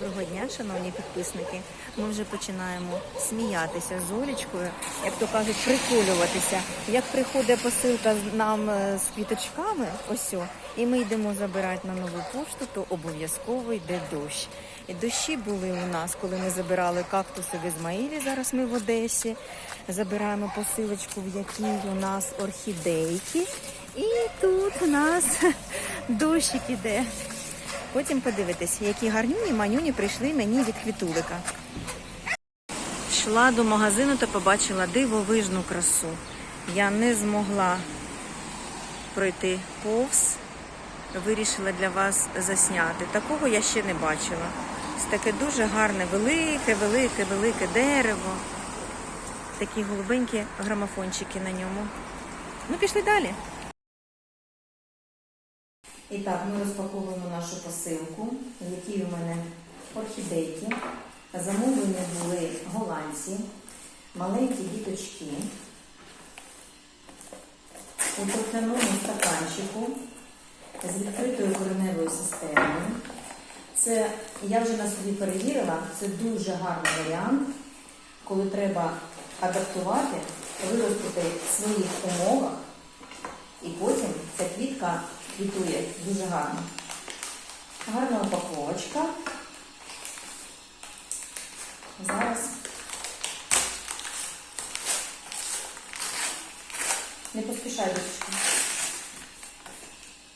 Доброго дня, шановні підписники. Ми вже починаємо сміятися з Олечкою, як то кажуть, приколюватися. Як приходить посилка нам е, з квіточками, ось о, і ми йдемо забирати на нову пошту, то обов'язково йде дощ. І дощі були у нас, коли ми забирали кактуси в Ізмаїлі. Зараз ми в Одесі. Забираємо посилочку, в якій у нас орхідейки. І тут у нас дощик іде. Потім подивитесь, які гарнюні манюні прийшли мені від квітулика. Йшла до магазину та побачила дивовижну красу. Я не змогла пройти повз. Вирішила для вас засняти. Такого я ще не бачила. Ось таке дуже гарне, велике, велике, велике дерево. Такі голубенькі грамофончики на ньому. Ну, пішли далі. І так, ми розпаковуємо нашу посилку, в якій у мене орхідейки. Замовлені були голландці, маленькі діточки. У торфяному стаканчику з відкритою кореневою системою. Це я вже на собі перевірила, це дуже гарний варіант, коли треба адаптувати, виростити в своїх умовах, і потім ця квітка квітує дуже гарно. Гарна упаковочка. Зараз не поспішай дочка.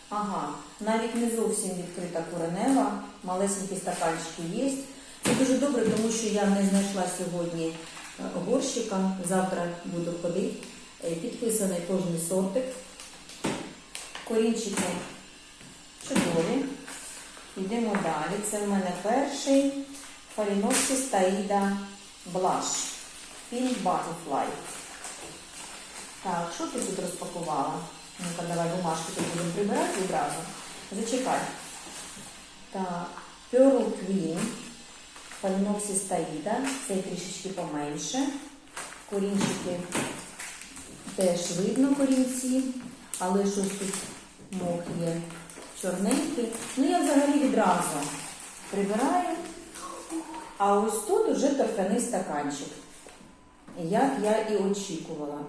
Ага, навіть не зовсім відкрита коренева, малесенькі стаканчики є. Це дуже добре, тому що я не знайшла сьогодні е, горщика. Завтра буду ходити. Е, Підписаний кожний сортик. Корінчики чудові. Йдемо далі. Це в мене перший Фалінопсис Таїда Блаш. Pink Butterfly. Так, що ти тут розпакувала? Ну-ка, давай бумажки тут будемо прибирати відразу. Зачекай. Так, Pearl Queen. Фалінопсис Таїда. Цей трішечки поменше. Корінчики теж видно корінці, але щось тут мох є чорненький. Ну, я взагалі відразу прибираю. А ось тут уже торфяний стаканчик, як я і очікувала.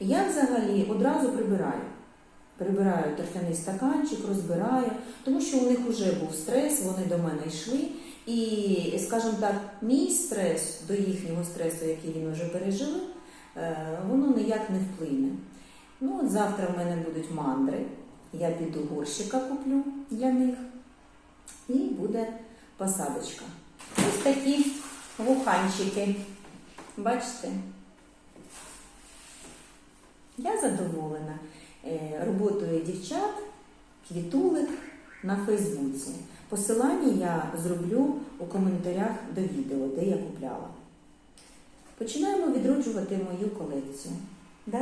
Я взагалі одразу прибираю. Прибираю торфяний стаканчик, розбираю, тому що у них вже був стрес, вони до мене йшли. І, скажімо так, мій стрес до їхнього стресу, який він вже пережили, е, воно ніяк не вплине. Ну, от завтра в мене будуть мандри. Я піду горщика куплю для них. І буде посадочка. Ось такі вуханчики. Бачите? Я задоволена е, роботою дівчат, квітулик на Фейсбуці. Посилання я зроблю у коментарях до відео, де я купляла. Починаємо відроджувати мою колекцію. Да?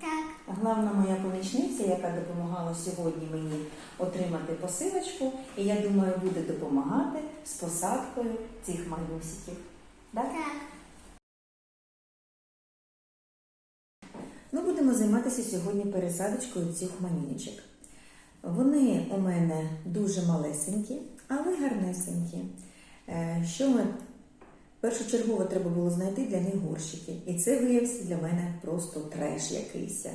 Так, Главна моя помічниця, яка допомагала сьогодні мені отримати посилочку, і я думаю, буде допомагати з посадкою цих малюсиків. Да? так. Ми будемо займатися сьогодні пересадочкою цих манюнічок. Вони у мене дуже малесенькі, але гарнесенькі. Е, Що ми першочергово треба було знайти для них горщики. І це виявився для мене просто треш якийсь.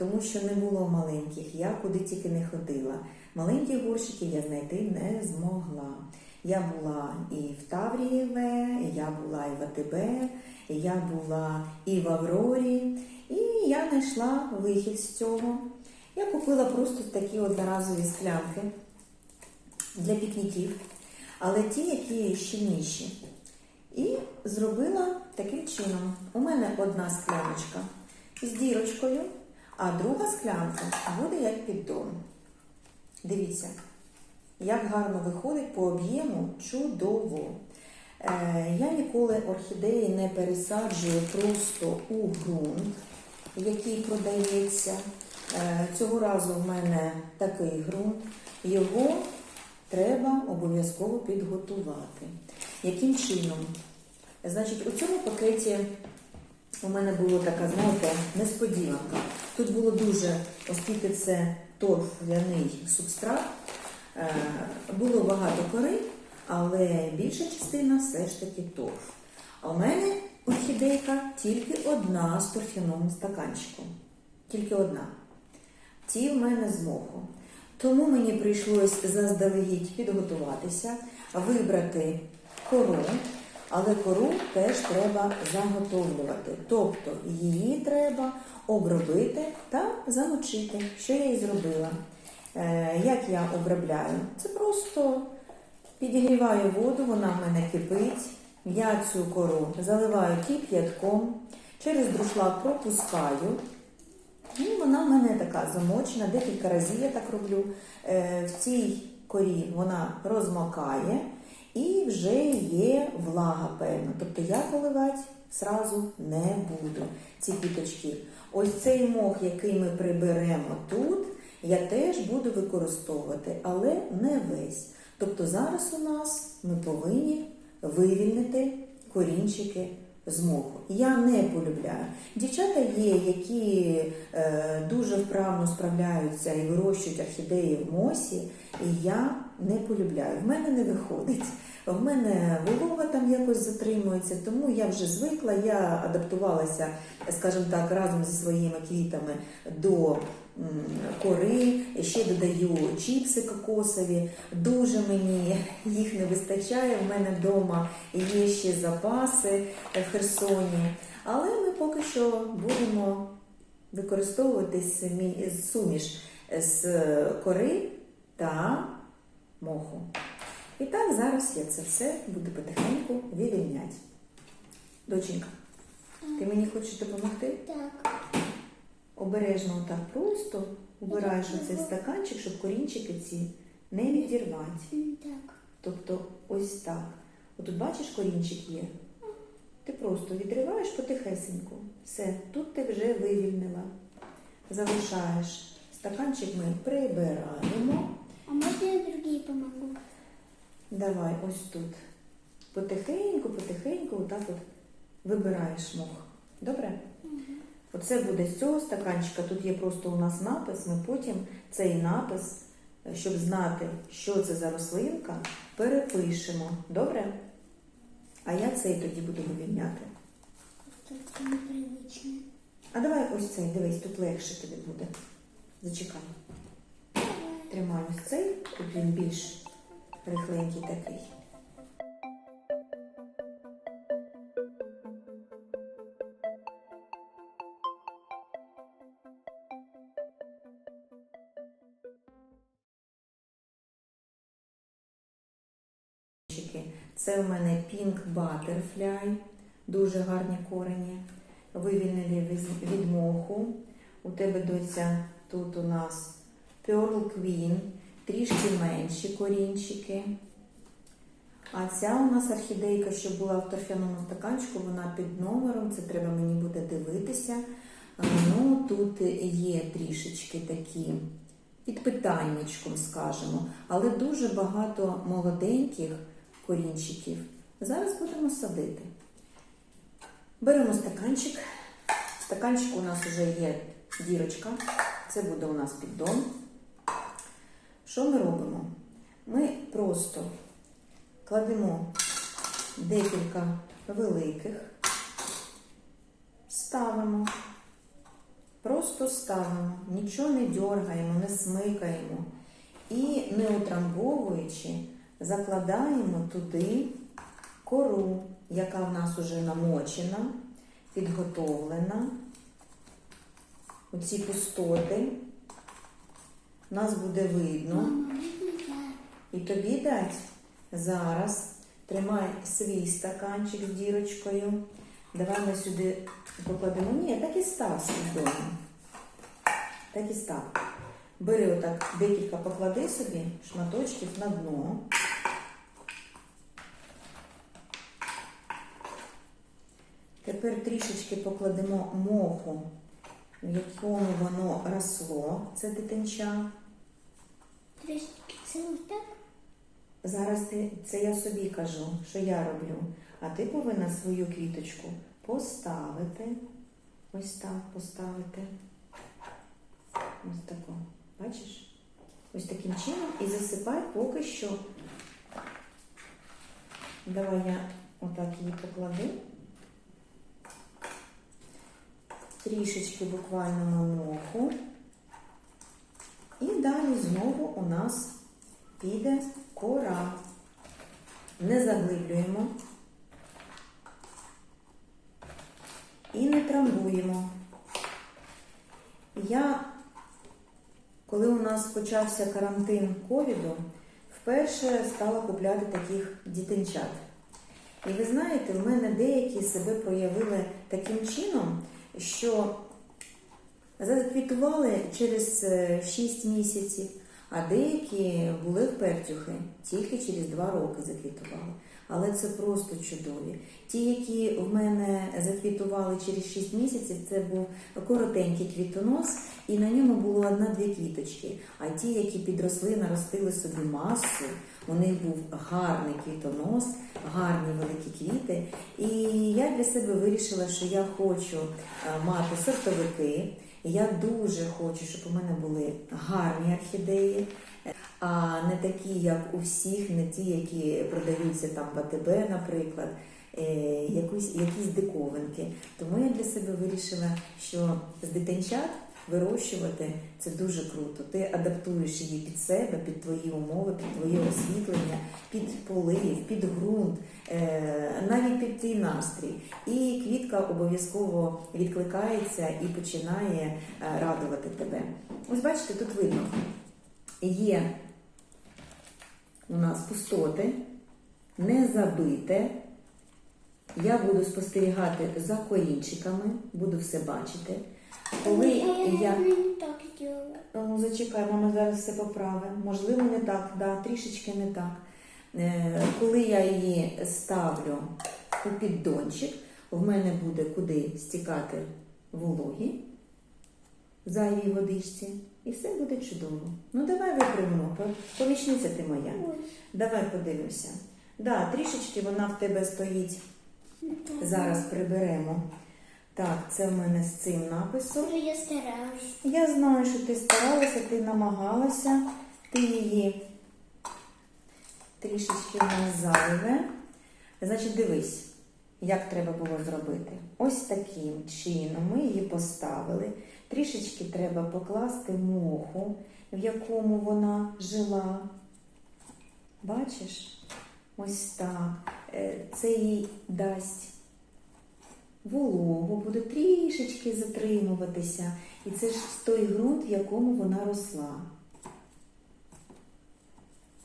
Тому що не було маленьких, я куди тільки не ходила. Маленькі горщики я знайти не змогла. Я була і в Таврієве, я була і в АТБ, я була і в Аврорі, і я знайшла вихід з цього. Я купила просто такі одноразові склянки для пікніків, але ті, які щільніші. І зробила таким чином. У мене одна скляночка з дірочкою, а друга склянка буде як піддон. Дивіться, як гарно виходить по об'єму чудово. Е, я ніколи орхідеї не пересаджую просто у ґрунт, який продається. Е, цього разу в мене такий ґрунт. Його треба обов'язково підготувати. Яким чином? Значить, у цьому пакеті у мене була така, знаєте, несподіванка. Тут було дуже, оскільки це торф'яний субстрат, е, було багато кори, але більша частина все ж таки торф. А у мене орхідейка тільки одна з торфяному стаканчику. Тільки одна. Ті в мене з моху. Тому мені прийшлось заздалегідь підготуватися, вибрати кору, але кору теж треба заготовлювати. Тобто її треба обробити та замочити. Що я і зробила. Е, як я обробляю? Це просто підігріваю воду, вона в мене кипить. Я цю кору заливаю кип'ятком, через друшлак пропускаю. І вона в мене така замочена, декілька разів я так роблю. Е, В цій корі вона розмокає і вже є влага певна. Тобто я поливати зразу не буду ці квіточки. Ось цей мох, який ми приберемо тут, я теж буду використовувати, але не весь. Тобто зараз у нас ми повинні вивільнити корінчики з моху. Я не полюбляю. Дівчата є, які е, дуже вправно справляються і вирощують орхідеї в мосі, і я не полюбляю. В мене не виходить. В мене волога там якось затримується, тому я вже звикла, я адаптувалася, скажімо так, разом зі своїми квітами до кори, ще додаю чіпси кокосові. Дуже мені їх не вистачає. В мене вдома є ще запаси в Херсоні. Але ми поки що будемо використовувати суміш з кори та моху. І так зараз я це все буду потихеньку вивільняти. Доченька, ти мені хочеш допомогти? Так. Обережно так просто убираєш оцей стаканчик, щоб корінчики ці не відірвати. Так. Тобто ось так. Отут бачиш, корінчик є. Ти просто відриваєш потихесеньку. Все, тут ти вже вивільнила. Залишаєш. Стаканчик ми прибираємо. А можно я другие помогу? Давай ось тут. Потихеньку, потихеньку, отак от вибираєш мох. Добре? Оце буде з цього стаканчика. Тут є просто у нас напис. Ми потім цей напис, е, щоб знати, що це за рослинка, перепишемо. Добре? А я цей тоді буду вивільняти. А давай ось цей, дивись, тут легше тобі буде. Зачекай. Тримай ось цей, тут він більш рихленький такий. Butterfly, дуже гарні корені, вивільнені від- моху. У тебе доця тут у нас Pearl Queen, трішки менші корінчики. А ця у нас орхідейка, що була в торфяному стаканчику, вона під номером, це треба мені буде дивитися. Ну, тут є трішечки такі під питаннячком, скажемо, але дуже багато молоденьких корінчиків. Зараз будемо садити. Беремо стаканчик. В стаканчику у нас вже є дірочка. Це буде у нас піддон. Що ми робимо? Ми просто кладемо декілька великих, ставимо, просто ставимо, нічого не дергаємо, не смикаємо і не утрамбовуючи, закладаємо туди кору, яка в нас уже намочена, підготовлена. Оці пустоти нас буде видно. І тобі дать зараз. Тримай свій стаканчик з дірочкою. Давай ми сюди покладемо. Ні, так і став свідомо. Так і став. Бери отак декілька поклади собі шматочків на дно. Тепер трішечки покладемо моху, в якому воно росло, це дитинча. То есть целый так? Зараз ти, це я собі кажу, що я роблю. А ти повинна свою квіточку поставити. Ось так поставити. Ось тако. Бачиш? Ось таким чином і засипай поки що Давай я отак її покладу. Трішечки буквально на моху. І далі знову у нас піде кора. Не заглиблюємо і не трамбуємо. Я, коли у нас почався карантин ковіду, вперше стала купляти таких дітинчат. І ви знаєте, в мене деякі себе проявили таким чином, що заквітували через 6 місяців, а деякі були впертюхи, тільки через 2 роки заквітували. Але це просто чудові. Ті, які в мене заквітували через 6 місяців, це був коротенький квітонос, і на ньому було одна-дві квіточки. А ті, які підросли, наростили собі масу, у них був гарний квітонос, гарні великі квіти. І я для себе вирішила, що я хочу е, мати сортовики. Я дуже хочу, щоб у мене були гарні орхідеї, а не такі, як у всіх, не ті, які продаються там в АТБ, наприклад, е, якусь, якісь диковинки. Тому я для себе вирішила, що з дитинчат вирощувати це дуже круто. Ти адаптуєш її під себе, під твої умови, під твоє освітлення, під полив, під ґрунт, е, навіть під твій настрій. І квітка обов'язково відкликається і починає е, радувати тебе. Ось бачите, тут видно, є у нас пустоти, не забите. Я буду спостерігати за корінчиками, буду все бачити. Коли я, так. Ну, зачекай, мама зараз все поправить. Можливо, не так, да, трішечки не так. Е, Коли я її ставлю у піддончик, в мене буде куди стікати вологі в зайвій водичці, і все буде чудово. Ну, давай випрямимо, помічниця ти моя. Давай подивимося. Да, трішечки вона в тебе стоїть. Зараз приберемо. Так, це в мене з цим написом. Уже я старалась. Я знаю, що ти старалася, ти намагалася, ти її трішечки не зайве. Значить, дивись, як треба було зробити. Ось таким чином ми її поставили. Трішечки треба покласти моху, в якому вона жила. Бачиш? Ось так. Е, Це їй дасть вологу, буде трішечки затримуватися. І це ж той ґрунт, в якому вона росла.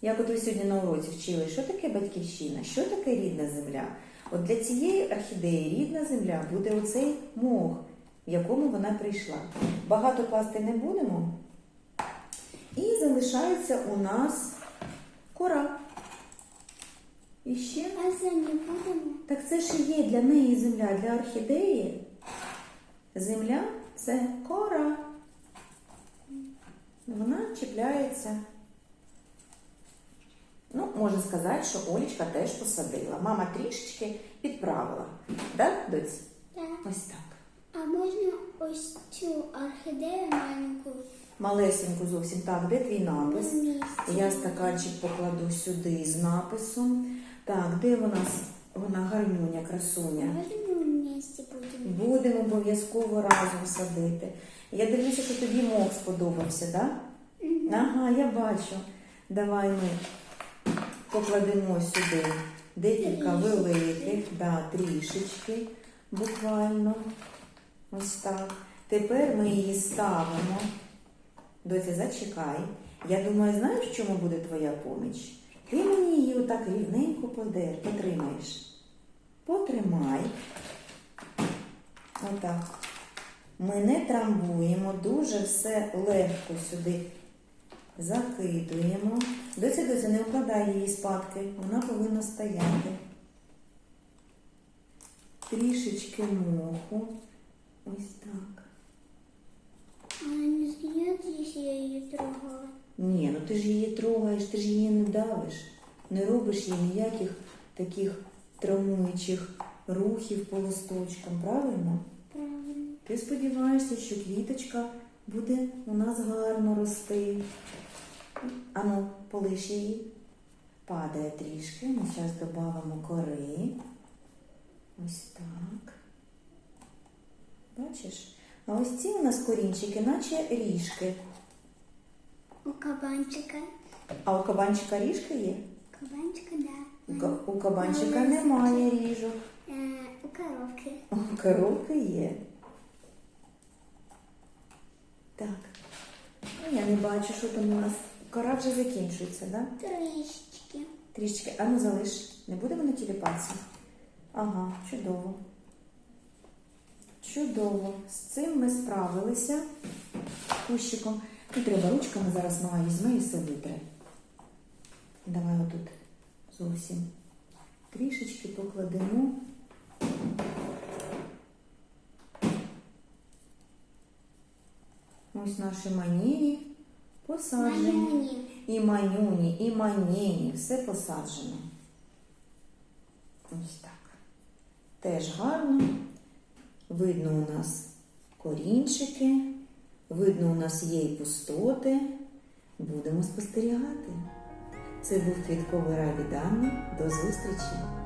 Як от ви сьогодні на уроці вчили, що таке батьківщина, що таке рідна земля? От для цієї орхідеї рідна земля буде оцей мох, в якому вона прийшла. Багато класти не будемо. І залишається у нас кора. І ще А не будемо? так це ж і є для неї земля, для орхідеї. Земля це кора. Вона чіпляється. Ну, можна сказати, що Олічка теж посадила. Мама трішечки підправила. Так, доць? Так. Ось так. А можна ось цю орхідею маленьку Малесеньку зовсім так, де твій напис? Я стаканчик покладу сюди з написом. Так, де вона? Вона гарнюня, красуня. Будемо? Обов'язково разом садити. Я дивлюся, що тобі мох сподобався, так? Да? Ага, я бачу. Давай ми покладемо сюди декілька Трішечки. великих, да, трішечки, буквально. Ось так. Тепер ми її ставимо. Доця, зачекай. Я думаю, знаєш, в чому буде твоя поміч? Ти мені її отак рівненько потримаєш. Потримай. Отак. Ми не трамбуємо, дуже все легко сюди закидуємо. Доця, доця, не вкладай її спадки, вона повинна стояти. Трішечки моху. Ось так. Она не если я ее трогала. Ні, ну ти ж її трогаєш, ти ж її не давиш, не робиш їй ніяких таких травмуючих рухів по листочкам, правильно? Правильно. Ти сподіваєшся, що квіточка буде у нас гарно рости. Ану, полиш її. падає трішки. Ми зараз додамо кори. Ось так. Бачиш? А ось ці у нас корінчики, наче ріжки. У кабанчика. А у кабанчика ріжки є? Кабанчика, да. У, ка- у кабанчика немає ріжок. Е, у коровки. У коровки є. Так. Ну, я не бачу, що там у нас. Кора вже закінчується, так? Да? Трішечки. Трішечки, а ну залиш. Не буде воно тіліпатися? Ага, чудово. Чудово. З цим ми справилися кущиком. Не треба ручками зараз мама візьме і все витре. Давай отут зовсім трішечки покладемо. Ось наші манії посаджені. Манюні. І манюні, і маніні, все посаджено. Ось так. Теж гарно. Видно у нас корінчики, видно у нас є і пустоти. Будемо спостерігати. Це був квітковий рай від Анни. До зустрічі!